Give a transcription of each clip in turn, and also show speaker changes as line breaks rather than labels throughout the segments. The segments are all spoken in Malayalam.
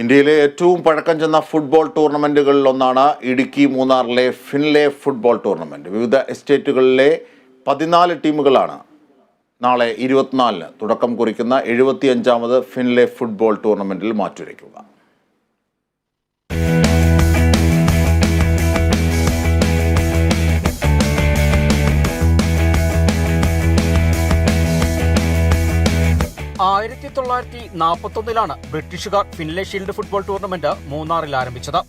ഇന്ത്യയിലെ ഏറ്റവും പഴക്കം ചെന്ന ഫുട്ബോൾ ടൂർണമെന്റുകളിൽ ഒന്നാണ് ഇടുക്കി മൂന്നാറിലെ ഫിൻലെ ഫുട്ബോൾ ടൂർണമെന്റ് വിവിധ എസ്റ്റേറ്റുകളിലെ പതിനാല് ടീമുകളാണ് നാളെ ഇരുപത്തിനാലിന് തുടക്കം കുറിക്കുന്ന എഴുപത്തിയഞ്ചാമത് ഫിൻലെ ഫുട്ബോൾ ടൂർണമെന്റിൽ മാറ്റുരയ്ക്കുക.
ആയിരത്തി തൊള്ളായിരത്തി നാൽപ്പത്തൊന്നിലാണ് ബ്രിട്ടീഷുകാർ ഫിൻലെ ഷീൽഡ് ഫുട്ബോൾ ടൂർണമെന്റ് മൂന്നാറിൽ ആരംഭിച്ചത്.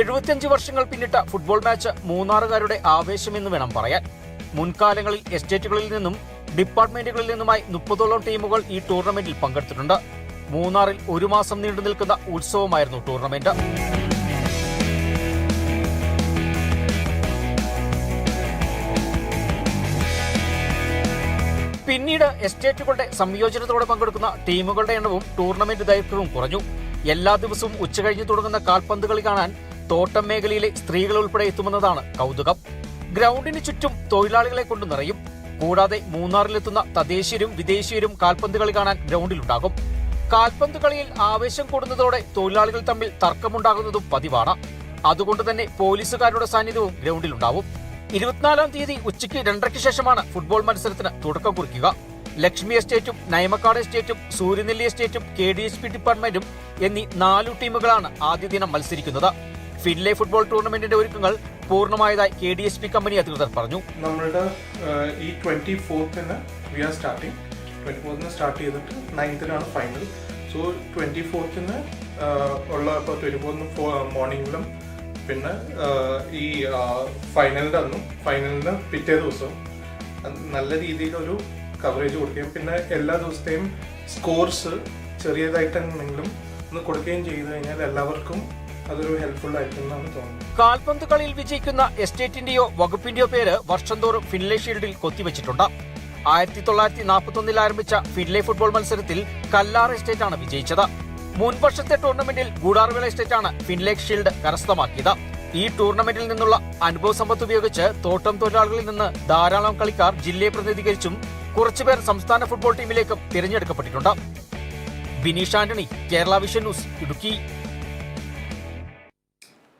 എഴുപത്തിയഞ്ച് വർഷങ്ങൾ പിന്നിട്ട ഫുട്ബോൾ മാച്ച് മൂന്നാറുകാരുടെ ആവേശമെന്ന് വേണം പറയാൻ. മുൻകാലങ്ങളിൽ എസ്റ്റേറ്റുകളിൽ നിന്നും ഡിപ്പാർട്ട്മെന്റുകളിൽ നിന്നുമായി മുപ്പതോളം ടീമുകൾ ഈ ടൂർണമെന്റിൽ പങ്കെടുത്തിട്ടുണ്ട്. മൂന്നാറിൽ ഒരു മാസം നീണ്ടു നിൽക്കുന്ന ഉത്സവമായിരുന്നു ടൂർണമെന്റ്. പിന്നീട് എസ്റ്റേറ്റുകളുടെ സംയോജനത്തോടെ പങ്കെടുക്കുന്ന ടീമുകളുടെ എണ്ണവും ടൂർണമെന്റ് ദൈർഘ്യവും കുറഞ്ഞു. എല്ലാ ദിവസവും ഉച്ചകഴിഞ്ഞ് തുടങ്ങുന്ന കാൽപന്ത് കളി കാണാൻ തോട്ടം മേഖലയിലെ സ്ത്രീകൾ ഉൾപ്പെടെ എത്തുമെന്നതാണ് കൗതുകം. ഗ്രൗണ്ടിന് ചുറ്റും തൊഴിലാളികളെ കൊണ്ട് നിറയും. കൂടാതെ മൂന്നാറിലെത്തുന്ന തദ്ദേശീയരും വിദേശീയരും കാൽപന്ത് കളി കാണാൻ ഗ്രൗണ്ടിലുണ്ടാകും. കാൽപന്ത് കളിയിൽ ആവേശം കൂടുന്നതോടെ തൊഴിലാളികൾ തമ്മിൽ തർക്കമുണ്ടാകുന്നതും പതിവാണ്. അതുകൊണ്ട് തന്നെ പോലീസുകാരുടെ സാന്നിധ്യവും ഗ്രൗണ്ടിലുണ്ടാവും. ഇരുപത്തിനാലാം തീയതി ഉച്ചയ്ക്ക് രണ്ടരയ്ക്ക് ശേഷമാണ് ഫുട്ബോൾ മത്സരത്തിന് തുടക്കം കുറിക്കുക. ലക്ഷ്മി എസ്റ്റേറ്റും നയമക്കാട് എസ്റ്റേറ്റും സൂര്യനെല്ലി എസ്റ്റേറ്റും കെ ഡി എസ് പി ഡിപ്പാർട്ട്മെന്റും എന്നീ നാലു ടീമുകളാണ് ആദ്യ ദിനം മത്സരിക്കുന്നത്. ഫിൻലെ ഫുട്ബോൾ ടൂർണമെന്റിന്റെ ഒരുക്കങ്ങൾ പൂർണമായതായി K D S P company അധികൃതർ പറഞ്ഞു.
നമ്മളുടെ ഈ ട്വന്റി ഫോർത്തിന് വി ആർ സ്റ്റാർട്ടിങ് ട്വന്റി ഫോർത്തിന് സ്റ്റാർട്ട് ചെയ്തിട്ട് നയൻത്തിനാണ് ഫൈനൽ സോ ട്വന്റി ഫോർത്തിന് ഉള്ള ഇപ്പോൾ ട്വന്റി മോർണിംഗിലും പിന്നെ ഈ ഫൈനലിന്റെ അന്നും ഫൈനലിന് പിറ്റേ ദിവസവും നല്ല രീതിയിലൊരു കവറേജ് കൊടുക്കുകയും പിന്നെ എല്ലാ ദിവസത്തെയും സ്കോർസ് ചെറിയതായിട്ടെങ്കിലും ഒന്ന് കൊടുക്കുകയും ചെയ്തു കഴിഞ്ഞാൽ എല്ലാവർക്കും അതൊരു ഹെൽപ്ഫുൾ ആയിരിക്കും എന്നാണ് തോന്നുന്നത്.
കാൽപന്ത് കളിയിൽ വിജയിക്കുന്ന എസ്റ്റേറ്റിന്റെയോ വകുപ്പിന്റെയോ പേര് വർഷം തോറും ഫിൻലെ ഷീൽഡിൽ കൊത്തിവെച്ചിട്ടുണ്ട് ആയിരത്തി തൊള്ളായിരത്തി നാൽപ്പത്തി ഒന്നിൽ ആരംഭിച്ച ഫിൻലെ ഫുട്ബോൾ മത്സരത്തിൽ കല്ലാർ എസ്റ്റേറ്റ് ആണ് വിജയിച്ചത്. മുൻ വർഷത്തെ ടൂർണമെന്റിൽ ഗുഡാർവിള എസ്റ്റേറ്റാണ് ഫിൻലേക് ഷീൽഡ് കരസ്ഥമാക്കിയത്. ഈ ടൂർണമെന്റിൽ നിന്നുള്ള അനുഭവ സമ്പത്ത് ഉപയോഗിച്ച് തോട്ടം തൊഴിലാളികളിൽ നിന്ന് ധാരാളം കളിക്കാർ ജില്ലയെ പ്രതിനിധീകരിച്ചും കുറച്ചുപേർ സംസ്ഥാന ഫുട്ബോൾ ടീമിലേക്കും തിരഞ്ഞെടുക്കപ്പെട്ടിട്ടുണ്ട്. Bineesh Antony Kerala vision news Idukki.